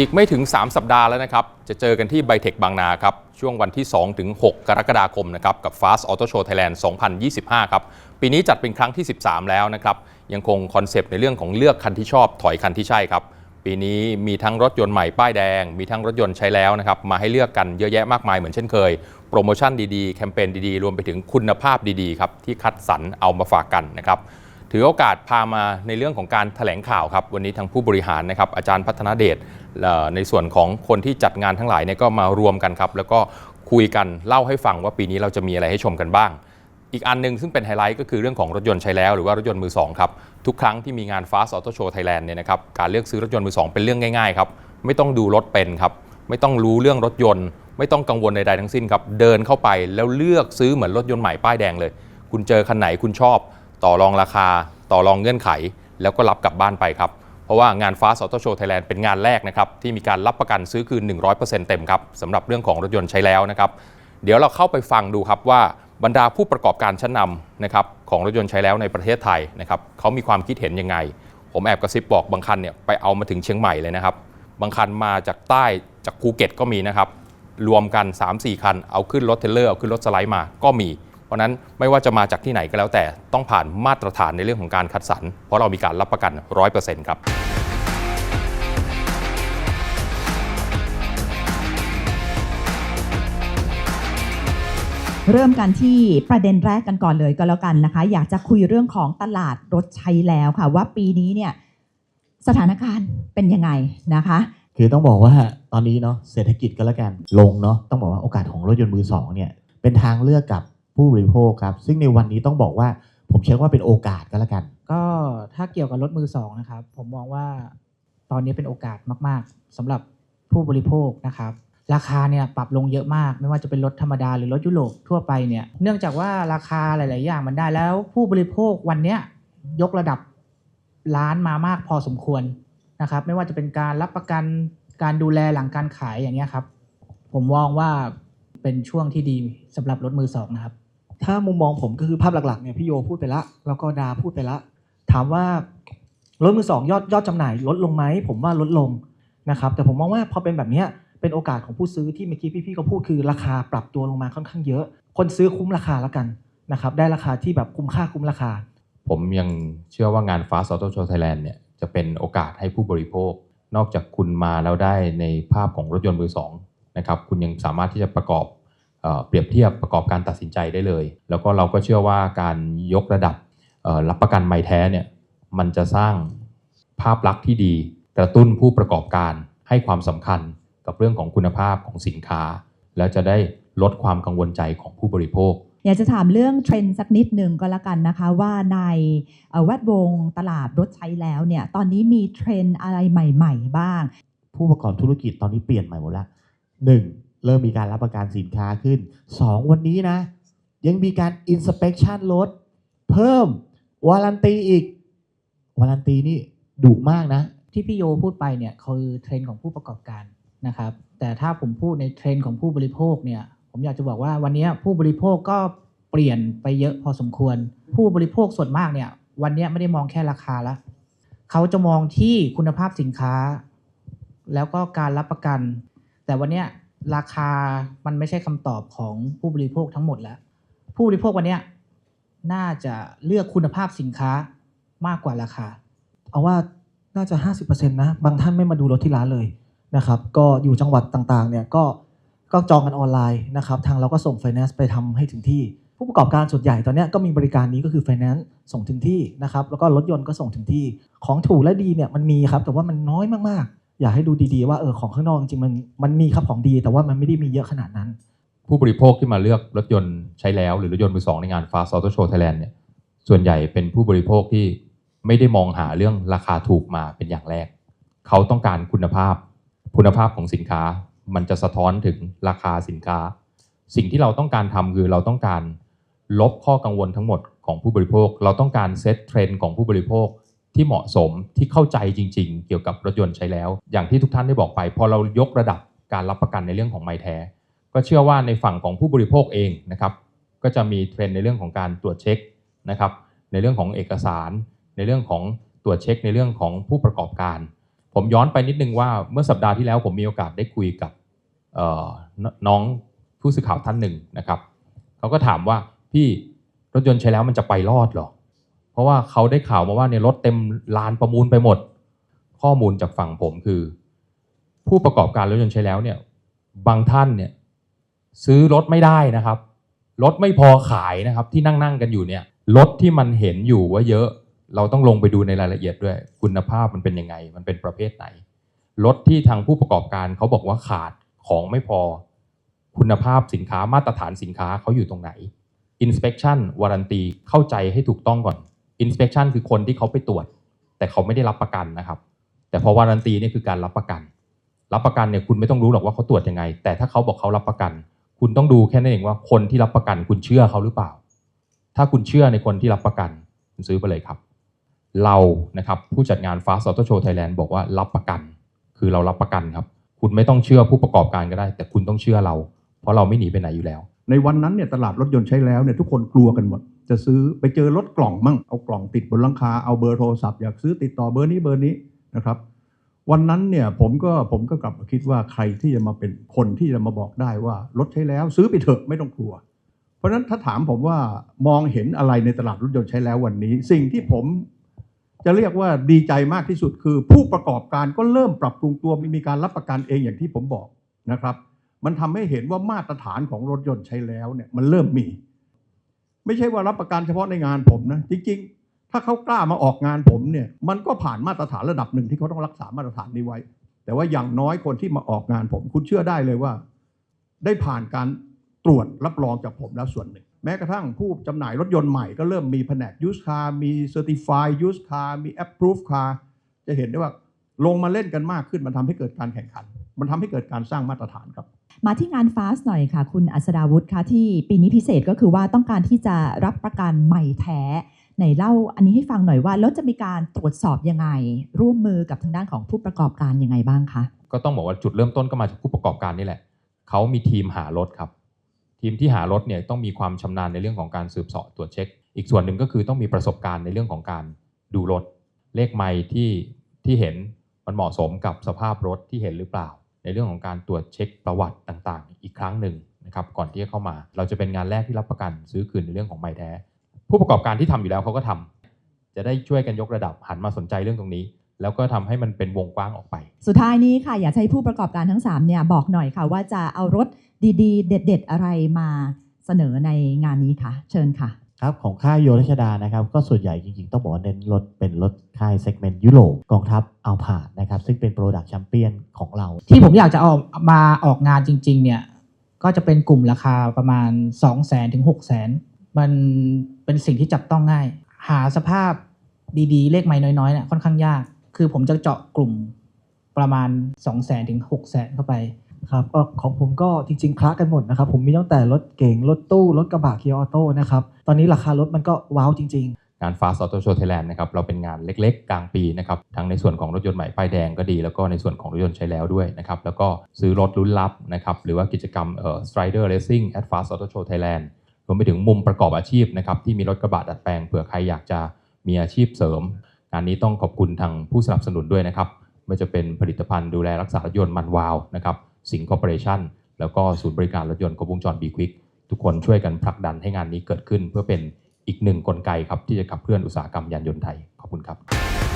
อีกไม่ถึง 3 สัปดาห์แล้วนะครับ จะเจอกันที่ไบเทคบางนาครับ ช่วงวันที่ 2 ถึง 6 กรกฎาคมนะครับ กับ Fast Auto Show Thailand 2025 ครับ ปีนี้จัดเป็นครั้งที่ 13 แล้วนะครับ ยังคงคอนเซปต์ในเรื่องของเลือกคันที่ชอบถอยคันที่ใช่ครับ ปีนี้มีทั้งรถยนต์ใหม่ป้ายแดง มีทั้งรถยนต์ใช้แล้วนะครับ มาให้เลือกกันเยอะแยะมากมายเหมือนเช่นเคย โปรโมชั่นดีๆ แคมเปญดีๆ รวมไปถึงคุณภาพดีๆ ครับ ที่คัดสรรเอามาฝากกันนะครับ ถือโอกาสพามาในเรื่องของการแถลงข่าวครับ วันนี้ทางผู้บริหารนะครับอาจารย์พัฒนาเดชในส่วนของคนที่จัดงานทั้งหลายเนี่ยก็มารวมกันครับ แล้วก็คุยกันเล่าให้ฟังว่าปีนี้เราจะมีอะไรให้ชมกันบ้าง อีกอันหนึ่งซึ่งเป็นไฮไลท์ก็คือเรื่องของรถยนต์ใช้แล้วหรือว่ารถยนต์มือสองครับทุกครั้งที่มีงาน Fast Auto Show Thailand เนี่ยนะครับการเลือกซื้อรถยนต์มือสองเป็นเรื่องง่ายๆครับไม่ต้องดูรถเป็นครับไม่ต้องรู้เรื่องรถยนต์ ไม่ต้องกังวลใดๆทั้งสิ้นครับเดินเข้าไปแล้วเลือกซื้อเหมือนรถยนต์ใหม่ป้ายแดงเลย คุณเจอคันไหนคุณชอบ ต่อรองราคา ต่อรองเงื่อนไข แล้วก็รับกลับบ้านไปครับ เพราะว่างาน Fast Auto Show Thailand เป็นงานแรกนะครับที่มีการรับประกันซื้อคืน 100%เต็มครับสำหรับเรื่องของรถยนต์ใช้แล้วนะครับเดี๋ยวเราเข้าไปฟังดูครับว่าบรรดาผู้ประกอบการชั้นนำนะครับของรถยนต์ใช้แล้วในประเทศไทยนะครับเขามีความคิดเห็นยังไง ผมแอบกระซิบบอกบางคันเนี่ยไปเอามาถึงเชียงใหม่เลยนะครับ บางคันมาจากใต้จากภูเก็ตก็มีนะครับรวมกัน 3-4 คันเอาขึ้นรถเทเลอร์เอาขึ้นรถสไลด์มาก็มี เพราะฉะนั้นไม่ว่าจะมาจากที่ไหนก็แล้วแต่ต้องผ่านมาตรฐานในเรื่องของการคัดสรร เพราะเรามีการรับประกัน 100%ครับเริ่มกันที่ประเด็นแรกกันก่อนเลยก็แล้วกันนะคะ อยากจะคุยเรื่องของตลาดรถใช้แล้วค่ะ ว่าปีนี้เนี่ยสถานการณ์เป็นยังไงนะคะ คือต้องบอกว่าตอนนี้เนาะเศรษฐกิจก็แล้วกันลงเนาะต้องบอกว่าโอกาสของรถยนต์มือสองเนี่ยเป็นทางเลือกกับ ผู้บริโภคครับ ซึ่งในวันนี้ต้องบอกว่าผมเชื่อว่าเป็นโอกาสก็แล้วกัน ก็ถ้าเกี่ยวกับรถมือสองนะครับ ผมมองว่าตอนนี้เป็นโอกาสมากๆสำหรับผู้บริโภคนะครับ ราคาเนี่ยปรับลงเยอะมาก ไม่ว่าจะเป็นรถธรรมดาหรือรถยุโรปทั่วไปเนี่ยเนื่องจากว่าราคาหลาย ๆ อย่างมันได้แล้วผู้บริโภควันเนี้ยยกระดับร้านมามากพอสมควรนะครับ ไม่ว่าจะเป็นการรับประกันการดูแลหลังการขายอย่างเงี้ยครับ ผมมองว่าเป็นช่วงที่ดีสำหรับรถมือสองนะครับ ถ้ามุมมองผมก็คือภาพหลักๆเนี่ยพี่โยพูดไปละ แล้วก็ดาพูดไปละ ถามว่ารถมือสองยอดยอดจำหน่ายลดลงไหมผมว่าลดลงนะครับ แต่ผมมองว่าพอเป็นแบบนี้เป็นโอกาสของผู้ซื้อที่เมื่อกี้พี่ๆก็พูดคือราคาปรับตัวลงมาค่อนข้างเยอะ คนซื้อคุ้มราคาแล้วกันนะครับ ได้ราคาที่แบบคุ้มค่าคุ้มราคา ผมยังเชื่อว่างาน Fast Auto Show Thailand เนี่ยจะเป็นโอกาสให้ผู้บริโภค นอกจากคุณมาแล้วได้ในภาพของรถยนต์มือสองนะครับคุณยังสามารถที่จะประกอบ เอ่อเปรียบเทียบประกอบการตัดสินใจได้เลย แล้วก็เราก็เชื่อว่าการยกระดับเอ่อรับประกันไม่แท้เนี่ยมันจะสร้างภาพลักษณ์ที่ดีกระตุ้นผู้ประกอบการให้ความสำคัญกับเรื่องของคุณภาพของสินค้า แล้วจะได้ลดความกังวลใจของผู้บริโภค อยากจะถามเรื่องเทรนด์สักนิดหนึ่งก็แล้วกันนะคะ ว่าในเอ่อแวดวงตลาดรถใช้แล้วเนี่ยตอนนี้มีเทรนด์อะไรใหม่ ๆ บ้าง ผู้ประกอบธุรกิจตอนนี้เปลี่ยนใหม่หมดละหนึ่ง เริ่มมีการรับประกันสินค้าขึ้นสองวันนี้นะ ยังมีการ inspection รถเพิ่มวารันตีอีกวารันตีนี่ดุมากนะ ที่พี่โยพูดไปเนี่ยคือเทรนด์ของผู้ประกอบการนะครับ แต่ถ้าผมพูดในเทรนด์ของผู้บริโภคเนี่ยผมอยากจะบอกว่าวันนี้ผู้บริโภคก็เปลี่ยนไปเยอะพอสมควร ผู้บริโภคส่วนมากเนี่ยวันนี้ไม่ได้มองแค่ราคาละเขาจะมองที่คุณภาพสินค้า แล้วก็การรับประกัน แต่วันนี้ ราคามันไม่ใช่คำตอบของผู้บริโภคทั้งหมดแล้ว ผู้บริโภควันนี้น่าจะเลือกคุณภาพสินค้ามากกว่าราคา เอาว่าน่าจะ 50%นะบางท่านไม่มาดูรถที่ร้านเลยนะครับก็อยู่จังหวัดต่างๆเนี่ยก็ก็จองกันออนไลน์นะครับทางเราก็ส่ง Finance ไปทำให้ถึงที่ ผู้ประกอบการส่วนใหญ่ตอนนี้ก็มีบริการนี้ก็คือ Finance ส่งถึงที่นะครับแล้วก็รถยนต์ก็ส่งถึงที่ของถูกและดีเนี่ยมันมีครับแต่ว่ามันน้อยมากๆ อยากให้ดูดีๆว่าเออของข้างนอกจริงๆมันมันมีครับของดี แต่ว่ามันไม่ได้มีเยอะขนาดนั้น ผู้บริโภคที่มาเลือกรถยนต์ใช้แล้ว หรือรถยนต์มือสองในงาน Fast Auto Show Thailand เนี่ยส่วนใหญ่เป็นผู้บริโภคที่ไม่ได้มองหาเรื่องราคาถูกมาเป็นอย่างแรก เขาต้องการคุณภาพ คุณภาพของสินค้ามันจะสะท้อนถึงราคาสินค้า สิ่งที่เราต้องการทำคือเราต้องการลบข้อกังวลทั้งหมดของผู้บริโภค เราต้องการเซตเทรนด์ของผู้บริโภค ที่เหมาะสมที่เข้าใจจริง ๆ เกี่ยวกับรถยนต์ใช้แล้ว อย่างที่ทุกท่านได้บอกไป พอเรายกระดับการรับประกันในเรื่องของไม้แท้ ก็เชื่อว่าในฝั่งของผู้บริโภคเองนะครับก็จะมีเทรนด์ในเรื่องของการตรวจเช็คนะครับในเรื่องของเอกสาร ในเรื่องของตรวจเช็ค ในเรื่องของผู้ประกอบการ ผมย้อนไปนิดนึงว่าเมื่อสัปดาห์ที่แล้วผมมีโอกาสได้คุยกับน้องผู้สื่อข่าวท่านหนึ่งนะครับเขาก็ถามว่าพี่รถยนต์ใช้แล้วมันจะไปรอดหรอ ราะว่าเขาได้ข่าวมาว่าเนี่ยรถเต็มลานประมูลไปหมด ข้อมูลจากฝั่งผมคือ ผู้ประกอบการรถยนต์ใช้แล้วเนี่ย บางท่านเนี่ย ซื้อรถไม่ได้นะครับ รถไม่พอขายนะครับ ที่นั่งนั่งๆกันอยู่เนี่ยรถที่มันเห็นอยู่ว่าเยอะ เราต้องลงไปดูในรายละเอียดด้วย คุณภาพมันเป็นยังไง มันเป็นประเภทไหนรถที่ทางผู้ประกอบการเขาบอกว่าขาดของไม่พอ คุณภาพสินค้ามาตรฐานสินค้าเขาอยู่ตรงไหน inspection warranty เข้าใจให้ถูกต้องก่อน inspection คือคนที่เขาไปตรวจ แต่เขาไม่ได้รับประกันนะครับ แต่พอ warranty เนี่ยคือการรับประกัน รับประกันเนี่ยคุณไม่ต้องรู้หรอกว่าเขาตรวจยังไง แต่ถ้าเขาบอกเขารับประกัน คุณต้องดูแค่นั้นเองว่าคนที่รับประกันคุณเชื่อเขาหรือเปล่า ถ้าคุณเชื่อในคนที่รับประกันคุณซื้อไปเลยครับ เรานะครับผู้จัดงาน Fast Auto Show Thailand บอกว่ารับประกัน คือเรารับประกันครับ คุณไม่ต้องเชื่อผู้ประกอบการก็ได้ แต่คุณต้องเชื่อเรา เพราะเราไม่หนีไปไหนอยู่แล้ว ในวันนั้นเนี่ยตลาดรถยนต์ใช้แล้วเนี่ยทุกคนกลัวกันหมด จะซื้อไปเจอรถกล่องมั่งเอากล่องติดบนหลังคาเอาเบอร์โทรศัพท์อยากซื้อติดต่อเบอร์นี้เบอร์นี้นะครับ วันนั้นเนี่ยผมก็ผมก็กลับมาคิดว่าใครที่จะมาเป็นคนที่จะมาบอกได้ว่ารถใช้แล้ว ซื้อไปเถอะไม่ต้องกลัว เพราะฉะนั้นถ้าถามผมว่ามองเห็นอะไรในตลาดรถยนต์ใช้แล้ววันนี้ สิ่งที่ผมจะเรียกว่าดีใจมากที่สุดคือ ผู้ประกอบการก็เริ่มปรับปรุงตัวมีการรับประกันเองอย่างที่ผมบอกนะครับ มันทำให้เห็นว่ามาตรฐานของรถยนต์ใช้แล้วเนี่ยมันเริ่มมี ไม่ใช่ว่ารับประกันเฉพาะในงานผมนะจริง ๆ ถ้าเขากล้ามาออกงานผมเนี่ยมันก็ผ่านมาตรฐานระดับหนึ่งที่เขาต้องรักษามาตรฐานนี้ไว้ แต่ว่าอย่างน้อยคนที่มาออกงานผม คุณเชื่อได้เลยว่า ได้ผ่านการตรวจรับรองจากผมแล้วส่วนหนึ่ง แม้กระทั่งผู้จำหน่ายรถยนต์ใหม่ก็เริ่มมีแผนก used car มี certified used car มี approved car จะเห็นได้ว่าลงมาเล่นกันมากขึ้นมันทำให้เกิดการแข่งขัน มันทำให้เกิดการสร้างมาตรฐานครับ มาที่งาน Fast หน่อยค่ะ คุณอัศดาวุฒิคะที่ปีนี้พิเศษก็คือว่าต้องการที่จะรับประกันใหม่แท้ไหนเล่าอันนี้ให้ฟังหน่อยว่า แล้วจะมีการตรวจสอบยังไง ร่วมมือกับทางด้านของผู้ประกอบการยังไงบ้างคะก็ต้องบอกว่าจุดเริ่มต้นก็มาจากผู้ประกอบการนี่แหละเขามีทีมหารถครับ ทีมที่หารถเนี่ยต้องมีความชำนาญในเรื่องของการสืบเสาะตรวจเช็ค อีกส่วนหนึ่งก็คือต้องมีประสบการณ์ในเรื่องของการดูรถ เลขไมล์ที่ที่เห็นมันเหมาะสมกับสภาพรถที่เห็นหรือเปล่า ในเรื่องของการตรวจเช็คประวัติต่างๆ อีกครั้งหนึ่งนะครับก่อนที่จะเข้ามา เราจะเป็นงานแรกที่รับประกันซื้อคืนในเรื่องของไมล์แท้ ผู้ประกอบการที่ทำอยู่แล้วเขาก็ทำจะได้ช่วยกันยกระดับหันมาสนใจเรื่องตรงนี้ แล้วก็ทำให้มันเป็นวงกว้างออกไป สุดท้ายนี้ค่ะอยากให้ผู้ประกอบการทั้ง3เนี่ยบอกหน่อยค่ะว่าจะเอารถดีๆ เด็ด ๆ อะไรมาเสนอในงานนี้ค่ะ เชิญค่ะ ครับของค่ายโยรัชดานะครับก็ส่วนใหญ่จริงๆ ต้องบอกว่าเน้นรถเป็นรถค่ายเซกเมนต์ยุโรปกองทัพเอาผ่านนะครับซึ่งเป็นโปรดักต์แชมเปี้ยนของเรา ที่ผมอยากจะเอามาออกงานจริง ๆ เนี่ย ก็จะเป็นกลุ่มราคาประมาณ 2 0 0 0 0 0ถึง6 0 0 0 0มันเป็นสิ่งที่จับต้องง่าย หาสภาพดีๆ เลขไม้น้อยๆเนี่ยค่อนข้างยาก คือผมจะเจาะกลุ่มประมาณ 2 0 0 0 0 0ถึง6 0 0 0 0เข้าไป ครับเอ่อของผมก็จริงๆคละกันหมดนะครับ ผมมีตั้งแต่รถเก๋งรถตู้ รถกระบะเกียร์ออโต้นะครับ ตอนนี้ราคารถมันก็ว้าวจริง ๆ งาน Fast Auto Show Thailand นะครับเราเป็นงานเล็กๆ กลางปีนะครับทั้งในส่วนของรถยนต์ใหม่ป้ายแดงก็ดี แล้วก็ในส่วนของรถยนต์ใช้แล้วด้วยนะครับแล้วก็ซื้อรถลุ้นลับนะครับหรือว่ากิจกรรมเอ่อ Strider Racing at Fast Auto Show Thailand รวมไปถึงมุมประกอบอาชีพนะครับที่มีรถกระบะดัดแปลงเผื่อใครอยากจะมีอาชีพเสริม งานนี้ต้องขอบคุณทางผู้สนับสนุนด้วยนะครับไม่ว่าจะเป็นผลิตภัณฑ์ดูแลรักษารถยนต์มันวาวนะครับ สิงคอร์ปอเรชั่นแล้วก็ศูนย์บริการรถยนต์ครบวงจรบีควิกทุกคนช่วยกันผลักดันให้งานนี้เกิดขึ้น เพื่อเป็นอีกหนึ่งกลไกครับที่จะขับเคลื่อนอุตสาหกรรมยานยนต์ไทย ขอบคุณครับ